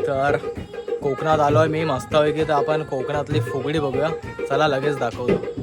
तर कोकणात आलो आहे मी मस्तपैकी तर आपण कोकणातली फुगडी बघूया. चला लगेच दाखवतो.